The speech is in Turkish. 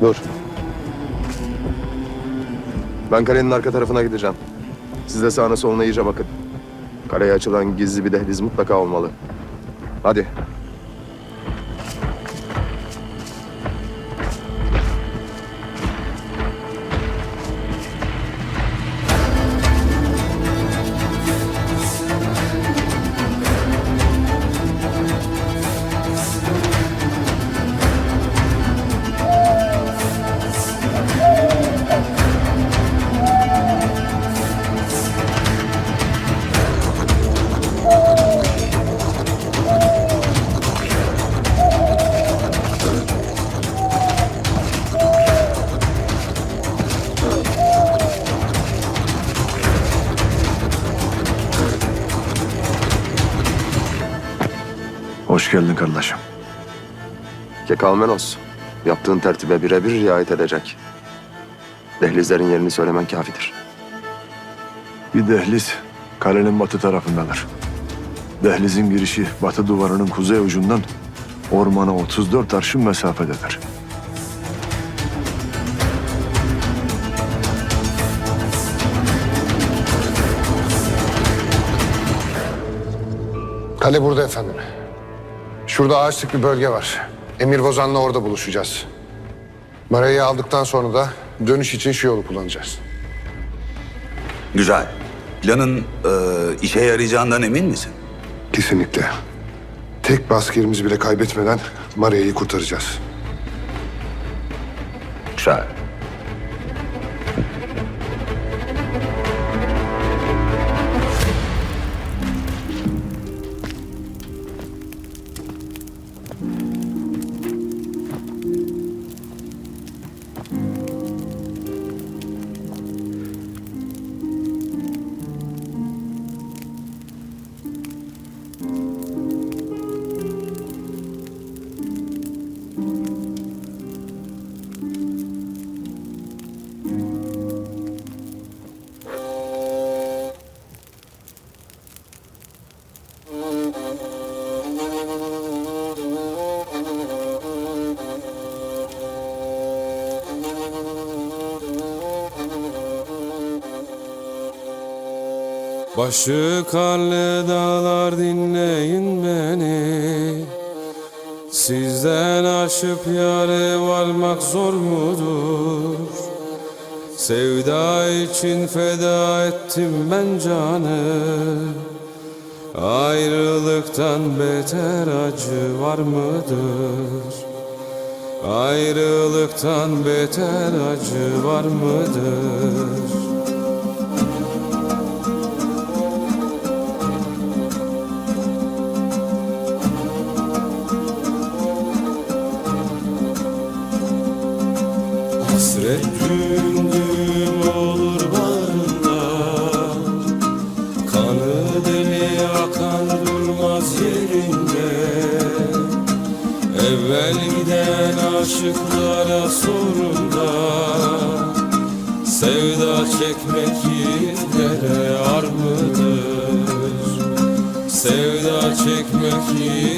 Dur. Ben kalenin arka tarafına gideceğim. Siz de sağına soluna iyice bakın. Kaleye açılan gizli bir dehliz mutlaka olmalı. Hadi. Hoş geldin kardeşim. Kekalmenos. Yaptığın tertibe birebir riayet edecek. Dehlizlerin yerini söylemen kafidir. Bir dehliz kalenin batı tarafındadır. Dehlizin girişi batı duvarının kuzey ucundan ormana 34 arşın mesafededir. Kale burada efendim. Şurada ağaçlık bir bölge var. Emir Bozan'la orada buluşacağız. Marayı aldıktan sonra da dönüş için şu yolu kullanacağız. Güzel. Planın e, işe yarayacağından emin misin? Kesinlikle. Tek baskerimizi bile kaybetmeden Maraya'yı kurtaracağız. Güzel. Başı karlı dağlar dinleyin beni Sizden aşıp yare varmak zor mudur? Sevda için feda ettim ben canı Ayrılıktan beter acı var mıdır? Ayrılıktan beter acı var mıdır? Evvel giden aşıklara sorunda Sevda çekmek yiğitlere ar mıdır? Sevda çekmek yiğitlere